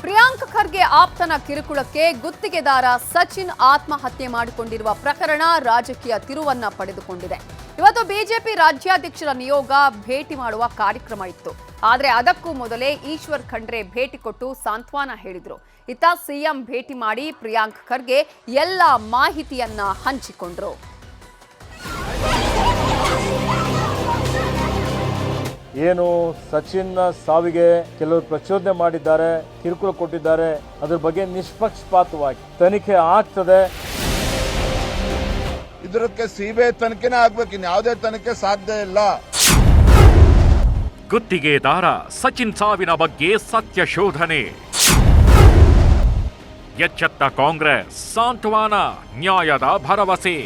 ಪ್ರಿಯಾಂಕ್ ಖರ್ಗೆ ಆಪ್ತನ ಕಿರುಕುಳಕ್ಕೆ ಗುತ್ತಿಗೆದಾರ ಸಚಿನ್ ಆತ್ಮಹತ್ಯೆ ಮಾಡಿಕೊಂಡಿರುವ ಪ್ರಕರಣ ರಾಜಕೀಯ ತಿರುವನ್ನ ಪಡೆದುಕೊಂಡಿದೆ. ಇವತ್ತು ಬಿಜೆಪಿ ರಾಜ್ಯಾಧ್ಯಕ್ಷರ ನಿಯೋಗ ಭೇಟಿ ಮಾಡುವ ಕಾರ್ಯಕ್ರಮ ಇತ್ತು. ಆದರೆ ಅದಕ್ಕೂ ಮೊದಲೇ ಈಶ್ವರ್ ಖಂಡ್ರೆ ಭೇಟಿ ಕೊಟ್ಟು ಸಾಂತ್ವನ ಹೇಳಿದರು. ಇತ್ತ ಸಿಎಂ ಭೇಟಿ ಮಾಡಿ ಪ್ರಿಯಾಂಕ್ ಖರ್ಗೆ ಎಲ್ಲ ಮಾಹಿತಿಯನ್ನ ಹಂಚಿಕೊಂಡ್ರು. ಏನು ಸಚಿನ್ ಸಾವಿಗೆ ಕೆಲವರು ಪ್ರಚೋದನೆ ಮಾಡಿದ್ದಾರೆ ಕಿರುಕುಳ ಕೊಟ್ಟಿದ್ದಾರೆ ಅದ್ರ ಬಗ್ಗೆ ನಿಷ್ಪಕ್ಷಪಾತವಾಗಿ ತನಿಖೆ ಆಗ್ತದೆ. ಇದಕ್ಕೆ ಸಿಬಿಐ ತನಿಖೆನೇ ಆಗ್ಬೇಕು ಇನ್ಯಾವುದೇ ತನಿಖೆ ಸಾಧ್ಯ ಇಲ್ಲ. ಗುತ್ತಿಗೆದಾರ ಸಚಿನ್ ಸಾವಿನ ಬಗ್ಗೆ ಸತ್ಯ ಶೋಧನೆ. ಎಚ್ಚೆತ್ತ ಕಾಂಗ್ರೆಸ್ ಸಾಂತ್ವಾನ ನ್ಯಾಯದ ಭರವಸೆ.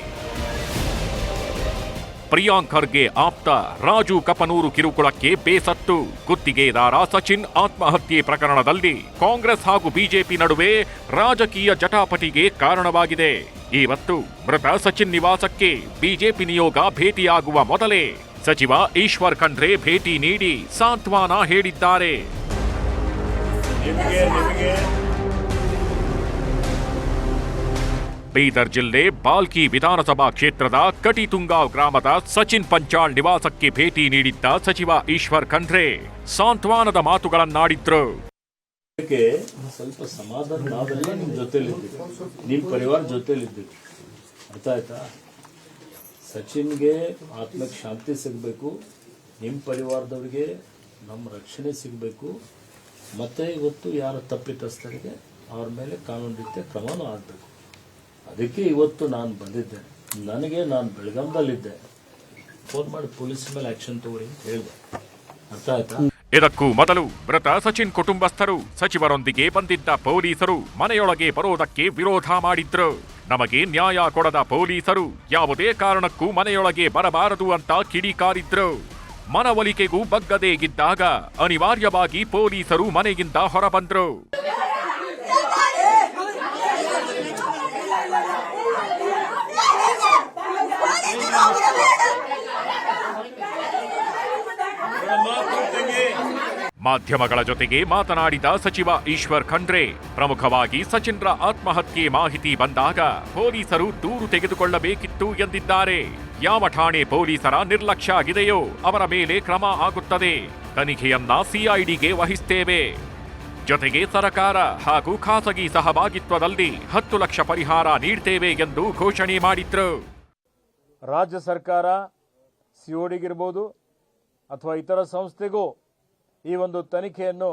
ಪ್ರಿಯಾಂಕ್ ಖರ್ಗೆ ಆಪ್ತ, ರಾಜು ಕಪನೂರು ಕಿರುಕುಳಕ್ಕೆ ಬೇಸತ್ತು. ಗುತ್ತಿಗೆದಾರ ಸಚಿನ್ ಆತ್ಮಹತ್ಯೆ ಪ್ರಕರಣದಲ್ಲಿ ಕಾಂಗ್ರೆಸ್ ಹಾಗೂ ಬಿಜೆಪಿ ನಡುವೆ ರಾಜಕೀಯ ಜಟಾಪಟಿಗೆ ಕಾರಣವಾಗಿದೆ. ಇವತ್ತು ಮೃತ ಸಚಿನ್ ನಿವಾಸಕ್ಕೆ ಬಿಜೆಪಿ ನಿಯೋಗ ಭೇಟಿಯಾಗುವ ಮೊದಲೇ ಸಚಿವ ಈಶ್ವರ್ ಖಂಡ್ರೆ ಭೇಟಿ ನೀಡಿ ಸಾಂತ್ವನ ಹೇಳಿದ್ದಾರೆ. ಬೀದರ್ ಜಿಲ್ಲೆ ಬಾಲ್ಕಿ ವಿಧಾನಸಭಾ ಕ್ಷೇತ್ರದ ಕಟಿತುಂಗಾವ್ ಗ್ರಾಮದ ಸಚಿನ್ ಪಂಚಾಳ್ ನಿವಾಸಕ್ಕೆ ಭೇಟಿ ನೀಡಿದ್ದ ಸಚಿವ ಈಶ್ವರ್ ಖಂಡ್ರೆ. ಸಾಂತ್ವನದ ಮಾತುಗಳನ್ನಾಡಿದ್ರು. ಸ್ವಲ್ಪ ಸಮಾಧಾನ ನಾವೆಲ್ಲ ನಿಮ್ ಜೊತೆಲಿದ್ದೀವಿ. ನಿಮ್ ಪರಿವಾರ ಜೊತೆಲಿದ್ದೀವಿ. ಅರ್ಥ ಆಯ್ತಾ? ಸಚಿನ್ಗೆ ಆತ್ಮಕ್ಕೆ ಶಾಂತಿ ಸಿಗಬೇಕು. ನಿಮ್ಮ ಪರಿವಾರದವ್ರಿಗೆ ನಮ್ಮ ರಕ್ಷಣೆ ಸಿಗಬೇಕು. ಮತ್ತೆ ಇವತ್ತು ಯಾರ ತಪ್ಪಿತಸ್ಥರಿಗೆ ಅವ್ರ ಮೇಲೆ ಕಾನೂನು ರೀತಿಯ ಕ್ರಮನೂ ಆಗಬೇಕು ಅದಕ್ಕೆ ಇವತ್ತು ನಾನು ಬಂದಿದ್ದೆ. ನನಗೆ ನಾನು ಬೆಳಗಾಂದಲ್ಲಿದ್ದೆ ಫೋನ್ ಮಾಡಿ ಪೊಲೀಸ್ ಮೇಲೆ ಆಕ್ಷನ್ ತಗೋರಿ ಅಂತ ಹೇಳಿದೆ. ಅರ್ಥ ಆಯ್ತಾ? ಇದಕ್ಕೂ ಮೊದಲು ಮೃತ ಸಚಿನ್ ಕುಟುಂಬಸ್ಥರು ಸಚಿವರೊಂದಿಗೆ ಬಂದಿದ್ದ ಪೊಲೀಸರು ಮನೆಯೊಳಗೆ ಬರೋದಕ್ಕೆ ವಿರೋಧ ಮಾಡಿದ್ರು. ನಮಗೆ ನ್ಯಾಯ ಕೊಡದ ಪೊಲೀಸರು ಯಾವುದೇ ಕಾರಣಕ್ಕೂ ಮನೆಯೊಳಗೆ ಬರಬಾರದು ಅಂತ ಕಿಡಿಕಾರಿದ್ರು ಮನವೊಲಿಕೆಗೂ ಬಗ್ಗದೇ ಇದ್ದಾಗ ಅನಿವಾರ್ಯವಾಗಿ ಪೊಲೀಸರು ಮನೆಯಿಂದ ಹೊರಬಂದ್ರು. ಮಾಧ್ಯಮಗಳ ಜೊತೆಗೆ ಮಾತನಾಡಿದ ಸಚಿವ ಈಶ್ವರ್ ಖಂಡ್ರೆ, ಪ್ರಮುಖವಾಗಿ ಸಚಿನ್ರ ಆತ್ಮಹತ್ಯೆ ಮಾಹಿತಿ ಬಂದಾಗ ಪೊಲೀಸರು ದೂರು ತೆಗೆದುಕೊಳ್ಳಬೇಕಿತ್ತು ಎಂದಿದ್ದಾರೆ. ಯಾವ ಠಾಣೆ ಪೊಲೀಸರ ನಿರ್ಲಕ್ಷ್ಯ ಆಗಿದೆಯೋ ಅವರ ಮೇಲೆ ಕ್ರಮ ಆಗುತ್ತದೆ. ತನಿಖೆಯನ್ನ ಸಿಐಡಿಗೆ ವಹಿಸ್ತೇವೆ. ಜೊತೆಗೆ ಸರಕಾರ ಹಾಗೂ ಖಾಸಗಿ ಸಹಭಾಗಿತ್ವದಲ್ಲಿ ಹತ್ತು ಲಕ್ಷ ಪರಿಹಾರ ನೀಡ್ತೇವೆ ಎಂದು ಘೋಷಣೆ ಮಾಡಿದ್ರು. ರಾಜ್ಯ ಸರ್ಕಾರ, ಸಿಒಡಿಗಿರ್ಬೋದು ಅಥವಾ ಇತರ ಸಂಸ್ಥೆಗೂ ಈ ಒಂದು ತನಿಖೆಯನ್ನು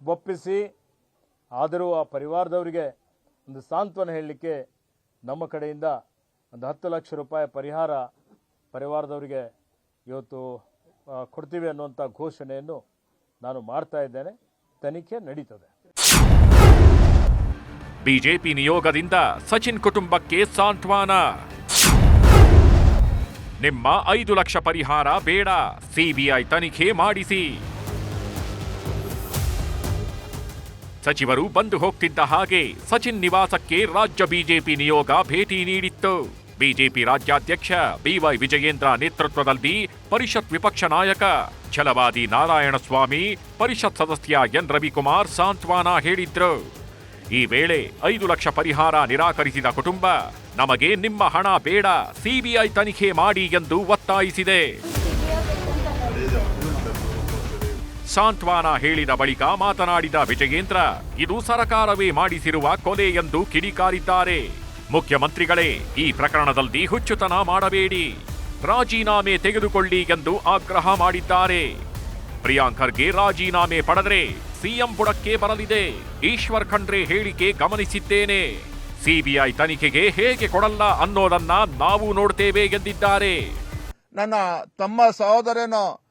ಒಪ್ಪಿಸಿ, ಆದರೂ ಆ ಪರಿವಾರದವರಿಗೆ ಒಂದು ಸಾಂತ್ವನ ಹೇಳಲಿಕ್ಕೆ ನಮ್ಮ ಕಡೆಯಿಂದ ಒಂದು ಹತ್ತು ಲಕ್ಷ ರೂಪಾಯಿ ಪರಿಹಾರ ಪರಿವಾರದವರಿಗೆ ಇವತ್ತು ಕೊಡ್ತೀವಿ ಅನ್ನುವಂಥ ಘೋಷಣೆಯನ್ನು ನಾನು ಮಾಡ್ತಾ ಇದ್ದೇನೆ. ತನಿಖೆ ನಡೀತದೆ. ಬಿಜೆಪಿ ನಿಯೋಗದಿಂದ ಸಚಿನ್ ಕುಟುಂಬಕ್ಕೆ ಸಾಂತ್ವನ. ನಿಮ್ಮ ಐದು ಲಕ್ಷ ಪರಿಹಾರ ಬೇಡ. ಸಿಬಿಐ ತನಿಖೆ ಮಾಡಿಸಿ. ಸಚಿವರು ಬಂದು ಹೋಗ್ತಿದ್ದ ಹಾಗೆ ಸಚಿನ್ ನಿವಾಸಕ್ಕೆ ರಾಜ್ಯ ಬಿಜೆಪಿ ನಿಯೋಗ ಭೇಟಿ ನೀಡಿತ್ತು. ಬಿಜೆಪಿ ರಾಜ್ಯಾಧ್ಯಕ್ಷ ಬಿವೈ ವಿಜಯೇಂದ್ರ ನೇತೃತ್ವದಲ್ಲಿ ಪರಿಷತ್ ವಿಪಕ್ಷ ನಾಯಕ ಛಲವಾದಿ ನಾರಾಯಣಸ್ವಾಮಿ, ಪರಿಷತ್ ಸದಸ್ಯ ಎನ್. ರವಿಕುಮಾರ್ ಸಾಂತ್ವನ ಹೇಳಿದ್ರು. ಈ ವೇಳೆ ಐದು ಲಕ್ಷ ಪರಿಹಾರ ನಿರಾಕರಿಸಿದ ಕುಟುಂಬ, ನಮಗೆ ನಿಮ್ಮ ಹಣ ಬೇಡ, ಸಿಬಿಐ ತನಿಖೆ ಮಾಡಿ ಎಂದು ಒತ್ತಾಯಿಸಿದೆ. ಸಾಂತ್ವನ ಹೇಳಿದ ಬಳಿಕ ಮಾತನಾಡಿದ ವಿಜಯೇಂದ್ರ, ಇದು ಸರಕಾರವೇ ಮಾಡಿಸಿರುವ ಕೊಲೆ ಎಂದು ಕಿಡಿಕಾರಿದ್ದಾರೆ. ಮುಖ್ಯಮಂತ್ರಿಗಳೇ, ಈ ಪ್ರಕರಣದಲ್ಲಿ ಹುಚ್ಚುತನ ಮಾಡಬೇಡಿ. ರಾಜೀನಾಮೆ ತೆಗೆದುಕೊಳ್ಳಿ ಎಂದು ಆಗ್ರಹ ಮಾಡಿದ್ದಾರೆ. ಪ್ರಿಯಾಂಕರ್ಗೆ ರಾಜೀನಾಮೆ ಪಡೆದರೆ ಸಿಎಂ ಬುಡಕ್ಕೆ ಬರಲಿದೆ. ಈಶ್ವರ್ ಖಂಡ್ರೆ ಹೇಳಿಕೆ ಗಮನಿಸಿದ್ದೇನೆ. ಸಿಬಿಐ ತನಿಖೆಗೆ ಹೇಗೆ ಕೊಡಲ್ಲ ಅನ್ನೋದನ್ನ ನಾವು ನೋಡ್ತೇವೆ ಎಂದಿದ್ದಾರೆ. ನನ್ನ ತಮ್ಮ ಸಹೋದರನು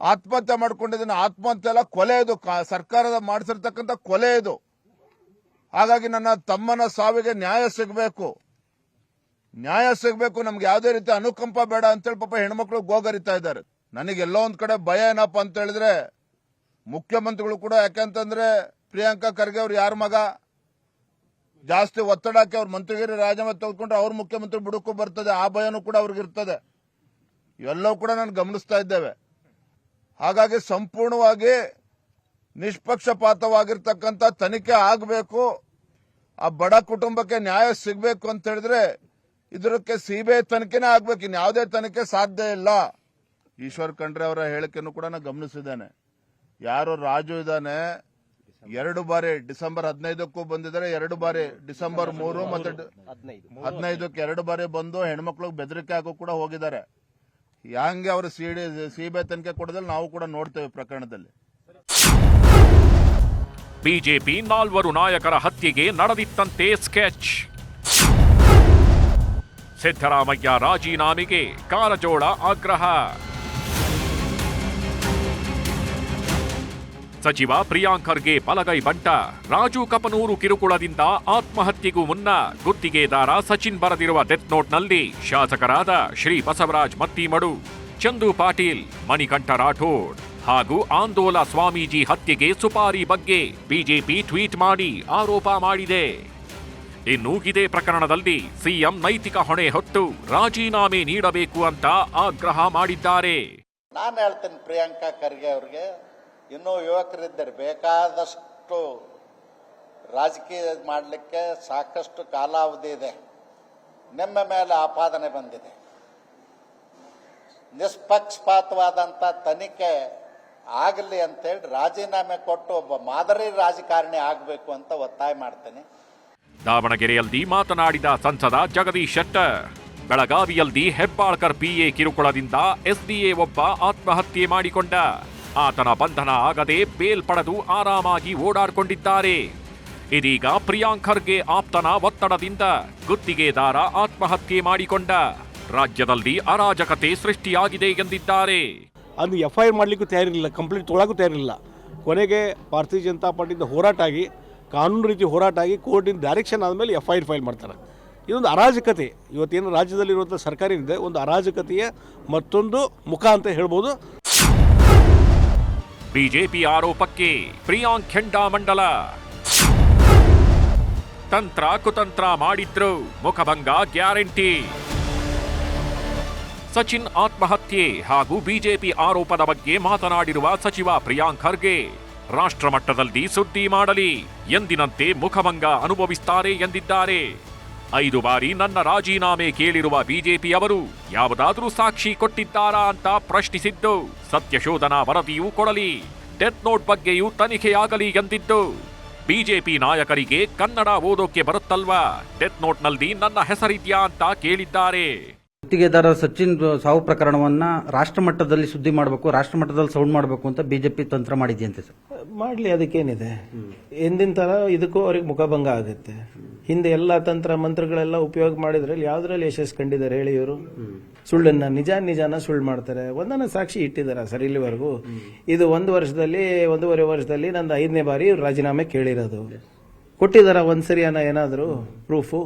ಆತ್ಮಹತ್ಯೆ ಮಾಡ್ಕೊಂಡಿದ್ದಾನೆ ಆತ್ಮಹತ್ಯೆ ಅಲ್ಲ, ಕೊಲೆ ಇದು. ಸರ್ಕಾರದ ಮಾಡಿಸಿರ್ತಕ್ಕಂಥ ಕೊಲೆ ಇದು. ಹಾಗಾಗಿ ನನ್ನ ತಮ್ಮನ ಸಾವಿಗೆ ನ್ಯಾಯ ಸಿಗಬೇಕು. ನ್ಯಾಯ ಸಿಗಬೇಕು, ನಮ್ಗೆ ಯಾವುದೇ ರೀತಿ ಅನುಕಂಪ ಬೇಡ ಅಂತೇಳಿ ಪಾಪ ಹೆಣ್ಮಕ್ಳು ಗೋಗರಿತಾ ಇದ್ದಾರೆ. ನನಗೆ ಎಲ್ಲೋ ಒಂದ್ ಕಡೆ ಭಯ ಏನಪ್ಪ ಅಂತ ಹೇಳಿದ್ರೆ, ಮುಖ್ಯಮಂತ್ರಿಗಳು ಕೂಡ ಯಾಕೆಂತಂದ್ರೆ ಪ್ರಿಯಾಂಕಾ ಖರ್ಗೆ ಅವ್ರು ಯಾರ ಮಗ? ಜಾಸ್ತಿ ಒತ್ತಡ ಹಾಕಿ ಅವ್ರ ಮಂತ್ರಿಗಿರಿ ರಾಜೀನಾಮೆ ತೆಗೆದುಕೊಂಡ್ರೆ ಅವ್ರ ಮುಖ್ಯಮಂತ್ರಿ ಬುಡಕ್ಕೂ ಬರ್ತದೆ, ಆ ಭಯನೂ ಕೂಡ ಅವ್ರಿಗಿರ್ತದೆ. ಇವೆಲ್ಲವೂ ಕೂಡ ನಾನು ಗಮನಿಸ್ತಾ ಇದ್ದೇವೆ. ಹಾಗಾಗಿ ಸಂಪೂರ್ಣವಾಗಿ ನಿಷ್ಪಕ್ಷಪಾತವಾಗಿರ್ತಕ್ಕಂಥ ತನಿಖೆ ಆಗಬೇಕು. ಆ ಬಡ ಕುಟುಂಬಕ್ಕೆ ನ್ಯಾಯ ಸಿಗಬೇಕು ಅಂತ ಹೇಳಿದ್ರೆ ಇದಕ್ಕೆ ಸಿಬಿಐ ತನಿಖೆನೇ ಆಗ್ಬೇಕು. ಇನ್ಯಾವುದೇ ತನಿಖೆ ಸಾಧ್ಯ ಇಲ್ಲ. ಈಶ್ವರ್ ಖಂಡ್ರೆ ಅವರ ಹೇಳಿಕೆಯನ್ನು ಕೂಡ ನಾನು ಗಮನಿಸಿದ್ದೇನೆ. ಯಾರು ರಾಜು ಇದ್ದಾನೆ, ಎರಡು ಬಾರಿ ಡಿಸೆಂಬರ್ ಹದಿನೈದಕ್ಕೂ ಬಂದಿದ್ದಾರೆ, ಎರಡು ಬಾರಿ ಡಿಸೆಂಬರ್ ಮೂರು ಮತ್ತೆ ಹದಿನೈದಕ್ಕೆ ಎರಡು ಬಾರಿ ಬಂದು ಹೆಣ್ಮಕ್ಳಿಗೆ ಬೆದರಿಕೆ ಹಾಕೋ ಕೂಡ ಹೋಗಿದ್ದಾರೆ. ಹಂಗೆ ಅವರು ಸಿಡಿ ಸಿಬಿಐ ತನಿಖೆ ಕೊಡೋದಲ್ಲಿ ನಾವು ಕೂಡ ನೋಡ್ತೇವೆ ಪ್ರಕರಣದಲ್ಲಿ. ಬಿಜೆಪಿ ನಾಲ್ವರು ನಾಯಕರ ಹತ್ಯೆಗೆ ನಡೆದಿತ್ತಂತೆ ಸ್ಕೆಚ್. ಸಿದ್ದರಾಮಯ್ಯ ರಾಜೀನಾಮೆಗೆ ಕಾರಜೋಳ ಆಗ್ರಹ. ಸಚಿವ ಪ್ರಿಯಾಂಕ್ ಖರ್ಗೆ ಬಲಗೈ ಬಂಟ. ರಾಜು ಕಪನೂರು ಕಿರುಕುಳದಿಂದ ಆತ್ಮಹತ್ಯೆಗೂ ಮುನ್ನ ಗುತ್ತಿಗೆದಾರ ಸಚಿನ್ ಬರೆದಿರುವ ಡೆತ್ ನೋಟ್ನಲ್ಲಿ ಶಾಸಕರಾದ ಶ್ರೀ ಬಸವರಾಜ್ ಮತ್ತಿಮಡು, ಚಂದು ಪಾಟೀಲ್, ಮಣಿಕಂಠ ರಾಠೋಡ್ ಹಾಗೂ ಆಂದೋಲ ಸ್ವಾಮೀಜಿ ಹತ್ಯೆಗೆ ಸುಪಾರಿ ಬಗ್ಗೆ ಬಿಜೆಪಿ ಟ್ವೀಟ್ ಮಾಡಿ ಆರೋಪ ಮಾಡಿದೆ. ಇನ್ನು ಇದೇ ಪ್ರಕರಣದಲ್ಲಿ ಸಿಎಂ ನೈತಿಕ ಹೊಣೆ ಹೊತ್ತು ರಾಜೀನಾಮೆ ನೀಡಬೇಕು ಅಂತ ಆಗ್ರಹ ಮಾಡಿದ್ದಾರೆ. ನಾನು ಹೇಳ್ತೇನೆ ಪ್ರಿಯಾಂಕಾ ಖರ್ಗೆ ಅವ್ರಿಗೆ ಇನ್ನೂ ಯುವಕರಿದ್ದಾರೆ. ಬೇಕಾದಷ್ಟು ರಾಜಕೀಯ ಮಾಡಲಿಕ್ಕೆ ಸಾಕಷ್ಟು ಕಾಲಾವಧಿ ಇದೆ. ನಿಮ್ಮ ಮೇಲೆ ಆಪಾದನೆ ಬಂದಿದೆ. ನಿಷ್ಪಕ್ಷಪಾತವಾದಂಥ ತನಿಖೆ ಆಗಲಿ ಅಂತೇಳಿ ರಾಜೀನಾಮೆ ಕೊಟ್ಟು ಒಬ್ಬ ಮಾದರಿ ರಾಜಕಾರಣಿ ಆಗಬೇಕು ಅಂತ ಒತ್ತಾಯ ಮಾಡ್ತೇನೆ. ದಾವಣಗೆರೆಯಲ್ಲಿ ಮಾತನಾಡಿದ ಸಂಸದ ಜಗದೀಶ್ ಶೆಟ್ಟರ್, ಬೆಳಗಾವಿಯಲ್ಲಿ ಹೆಬ್ಬಾಳ್ಕರ್ ಪಿಎ ಕಿರುಕುಳದಿಂದ ಎಸ್ಡಿಎ ಒಬ್ಬ ಆತ್ಮಹತ್ಯೆ ಮಾಡಿಕೊಂಡ. ಆತನ ಬಂಧನ ಆಗದೆ ಬೇಲ್ ಪಡೆದು ಆರಾಮಾಗಿ ಓಡಾಡಿಕೊಂಡಿದ್ದಾರೆ. ಇದೀಗ ಪ್ರಿಯಾಂಕರ್ಗೆ ಆಪ್ತನ ಒತ್ತಡದಿಂದ ಗುತ್ತಿಗೆದಾರ ಆತ್ಮಹತ್ಯೆ ಮಾಡಿಕೊಂಡ. ರಾಜ್ಯದಲ್ಲಿ ಅರಾಜಕತೆ ಸೃಷ್ಟಿಯಾಗಿದೆ ಎಂದಿದ್ದಾರೆ. ಅದು ಎಫ್ ಐ ಆರ್ ಮಾಡಲಿಕ್ಕೂ ತಯಾರಿಲ್ಲ ಕಂಪ್ಲೇಂಟ್ ತೊಗೊಳಕ್ಕೂ ತಯಾರಿರಲಿಲ್ಲ. ಕೊನೆಗೆ ಭಾರತೀಯ ಜನತಾ ಪಾರ್ಟಿಯಿಂದ ಹೋರಾಟ ಆಗಿ, ಕಾನೂನು ರೀತಿ ಹೋರಾಟ ಆಗಿ ಕೋರ್ಟಿನ ಡೈರೆಕ್ಷನ್ ಆದಮೇಲೆ ಎಫ್ ಐ ಆರ್ ಫೈಲ್ ಮಾಡ್ತಾರೆ. ಇದೊಂದು ಅರಾಜಕತೆ. ಇವತ್ತೇನು ರಾಜ್ಯದಲ್ಲಿರುವಂಥ ಸರ್ಕಾರ ಏನಿದೆ ಒಂದು ಅರಾಜಕತೆಯ ಮತ್ತೊಂದು ಮುಖ ಅಂತ ಹೇಳ್ಬೋದು. ಬಿಜೆಪಿ ಆರೋಪಕ್ಕೆ ಪ್ರಿಯಾಂಕ್ ಖೆಂಡಾ ಮಂಡಲ. ತಂತ್ರ ಕುತಂತ್ರ ಮಾಡಿದ್ರು, ಮುಖಭಂಗ ಗ್ಯಾರಂಟಿ. ಸಚಿನ್ ಆತ್ಮಹತ್ಯೆ ಹಾಗೂ ಬಿಜೆಪಿ ಆರೋಪದ ಬಗ್ಗೆ ಮಾತನಾಡಿರುವ ಸಚಿವ ಪ್ರಿಯಾಂಕ್ ಖರ್ಗೆ, ರಾಷ್ಟ್ರಮಟ್ಟದಲ್ಲಿ ಸುದ್ದಿ ಮಾಡಲಿ, ಎಂದಿನಂತೆ ಮುಖಭಂಗ ಅನುಭವಿಸ್ತಾರೆ ಎಂದಿದ್ದಾರೆ. ಐದು ಬಾರಿ ನನ್ನ ರಾಜೀನಾಮೆ ಕೇಳಿರುವ ಬಿಜೆಪಿ ಅವರು ಯಾವುದಾದ್ರೂ ಸಾಕ್ಷಿ ಕೊಟ್ಟಿದ್ದಾರಾ ಅಂತ ಪ್ರಶ್ನಿಸಿದ್ದು ಸತ್ಯಶೋಧನಾ ವರದಿಯೂ ಕೊಡಲಿ ಡೆತ್ ನೋಟ್ ಬಗ್ಗೆಯೂ ತನಿಖೆಯಾಗಲಿ ಎಂದಿದ್ದು ಬಿಜೆಪಿ ನಾಯಕರಿಗೆ ಕನ್ನಡ ಓದೋಕೆ ಬರುತ್ತಲ್ವಾ? ಡೆತ್ ನೋಟ್ನಲ್ಲಿ ನನ್ನ ಹೆಸರಿದ್ಯಾ ಅಂತ ಕೇಳಿದ್ದಾರೆ. ಗುತ್ತಿಗೆದಾರ ಸಚಿನ್ ಸಾವು ಪ್ರಕರಣವನ್ನ ರಾಷ್ಟ್ರ ಮಟ್ಟದಲ್ಲಿ ಸುದ್ದಿ ಮಾಡಬೇಕು ರಾಷ್ಟ್ರ ಮಟ್ಟದಲ್ಲಿ ಸೌಂಡ್ ಮಾಡಬೇಕು ಅಂತ ಬಿಜೆಪಿ ತಂತ್ರ ಮಾಡಿದೆಯಂತೆ ಸರ್. ಮಾಡಲಿ ಅದಕ್ಕೇನಿದೆ? ಎಂದಿನ ತರ ಇದಕ್ಕೂ ಅವ್ರಿಗೆ ಮುಖಭಂಗ ಆಗುತ್ತೆ. ಹಿಂದೆ ಎಲ್ಲ ತಂತ್ರ ಮಂತ್ರಗಳೆಲ್ಲ ಉಪಯೋಗ ಮಾಡಿದ್ರಲ್ಲಿ ಯಾವ್ದ್ರಲ್ಲಿ ಯಶಸ್ಸು ಕಂಡಿದ್ದಾರೆ ಹೇಳಿ ಇವರು? ಸುಳ್ಳನ್ನ ನಿಜ ನಿಜಾನ ಸುಳ್ಳು ಮಾಡ್ತಾರೆ. ಒಂದನ್ನ ಸಾಕ್ಷಿ ಇಟ್ಟಿದ್ದಾರೆ ಸರ್ ಇಲ್ಲಿವರೆಗೂ. ಇದು ಒಂದು ವರ್ಷದಲ್ಲಿ, ಒಂದೂವರೆ ವರ್ಷದಲ್ಲಿ ನಂದು ಐದನೇ ಬಾರಿ ರಾಜೀನಾಮೆ ಕೇಳಿರೋದು. ಕೊಟ್ಟಿದಾರ ಒಂದ್ಸರಿ ಅನ್ನೋ ಏನಾದರೂ ಪ್ರೂಫು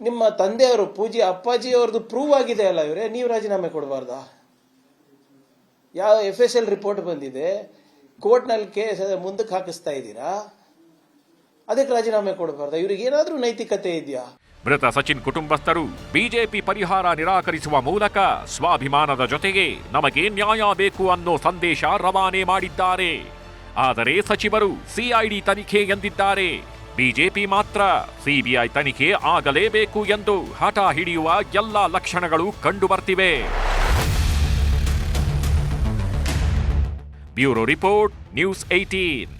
ನಿಮ್ಮ ತಂದೆಯವರು ಪೂಜಿ ಅಪ್ಪಾಜಿ ಅವ್ರದ್ದು ಪ್ರೂವ್ ಆಗಿದೆ ಅಲ್ಲ ಇವರೇ? ನೀವು ರಾಜೀನಾಮೆ ಕೊಡಬಾರ್ದಾ? ಯಾವ ಎಫ್ ಎಸ್ ಎಲ್ ರಿಪೋರ್ಟ್ ಬಂದಿದೆ. ಕೋರ್ಟ್ನಲ್ಲಿ ಕೇಸ್ ಮುಂದಕ್ಕೆ ಹಾಕಿಸ್ತಾ ಇದ್ದೀರಾ? ಅದಕ್ಕೆ ರಾಜೀನಾಮೆ ಕೊಡಬಾರ್ದು. ಇವ್ರಿಗೆ ಏನಾದರೂ ನೈತಿಕತೆ ಇದೆಯಾ? ಮೃತ ಸಚಿನ್ ಕುಟುಂಬಸ್ಥರು ಬಿಜೆಪಿ ಪರಿಹಾರ ನಿರಾಕರಿಸುವ ಮೂಲಕ ಸ್ವಾಭಿಮಾನದ ಜೊತೆಗೆ ನಮಗೆ ನ್ಯಾಯ ಬೇಕು ಅನ್ನೋ ಸಂದೇಶ ರವಾನೆ ಮಾಡಿದ್ದಾರೆ. ಆದರೆ ಸಚಿವರು ಸಿಐಡಿ ತನಿಖೆ ಎಂದಿದ್ದಾರೆ. ಬಿಜೆಪಿ ಮಾತ್ರ ಸಿಬಿಐ ತನಿಖೆ ಆಗಲೇಬೇಕು ಎಂದು ಹಠ ಹಿಡಿಯುವ ಎಲ್ಲ ಲಕ್ಷಣಗಳು ಕಂಡುಬರ್ತಿವೆ. Bureau report, news eighteen